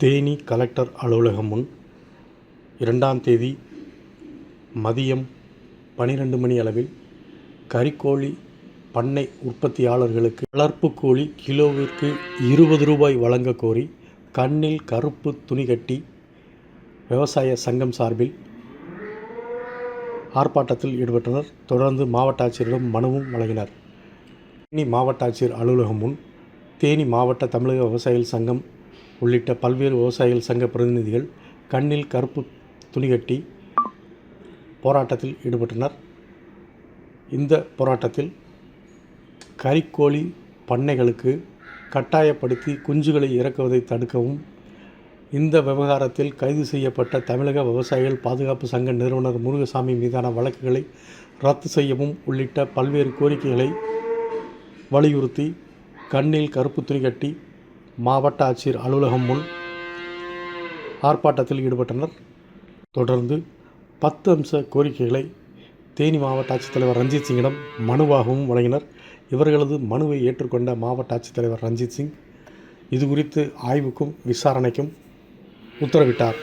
Theni collector அலுவலகம் முன் இரண்டாம் தேதி மதியம் பனிரெண்டு மணி அளவில் கறிக்கோழி பண்ணை உற்பத்தியாளர்களுக்கு வளர்ப்பு கோழி கிலோவிற்கு இருபது ரூபாய் வழங்கக் கோரி கண்ணில் கருப்பு துணி கட்டி விவசாய சங்கம் சார்பில் ஆர்ப்பாட்டத்தில் ஈடுபட்டனர். தொடர்ந்து மாவட்ட ஆட்சியரிடம் மனுவும் வழங்கினர். தேனி மாவட்ட ஆட்சியர் அலுவலகம் முன் தேனி மாவட்ட தமிழக விவசாயிகள் சங்கம் உள்ளிட்ட பல்வேறு விவசாயிகள் சங்க பிரதிநிதிகள் கண்ணில் கருப்பு துணிகட்டி போராட்டத்தில் ஈடுபட்டனர். இந்த போராட்டத்தில் கறிக்கோழி பண்ணைகளுக்கு கட்டாயப்படுத்தி குஞ்சுகளை இறக்குவதை தடுக்கவும் இந்த விவகாரத்தில் கைது செய்யப்பட்ட தமிழக விவசாயிகள் பாதுகாப்பு சங்க நிறுவனர் முருகசாமி மீதான வழக்குகளை ரத்து செய்யவும் உள்ளிட்ட பல்வேறு கோரிக்கைகளை வலியுறுத்தி கண்ணில் கருப்பு துணி கட்டி மாவட்ட ஆட்சியர் அலுவலகம் முன் ஆர்ப்பாட்டத்தில் ஈடுபட்டனர். தொடர்ந்து பத்து அம்ச கோரிக்கைகளை தேனி மாவட்ட ஆட்சித்தலைவர் ரஞ்சித் சிங்கிடம் மனுவாகவும் வழங்கினர். இவர்களது மனுவை ஏற்றுக்கொண்ட மாவட்ட ஆட்சித்தலைவர் ரஞ்சித் சிங் இது குறித்து ஆய்வுக்கும் விசாரணைக்கும் உத்தரவிட்டார்.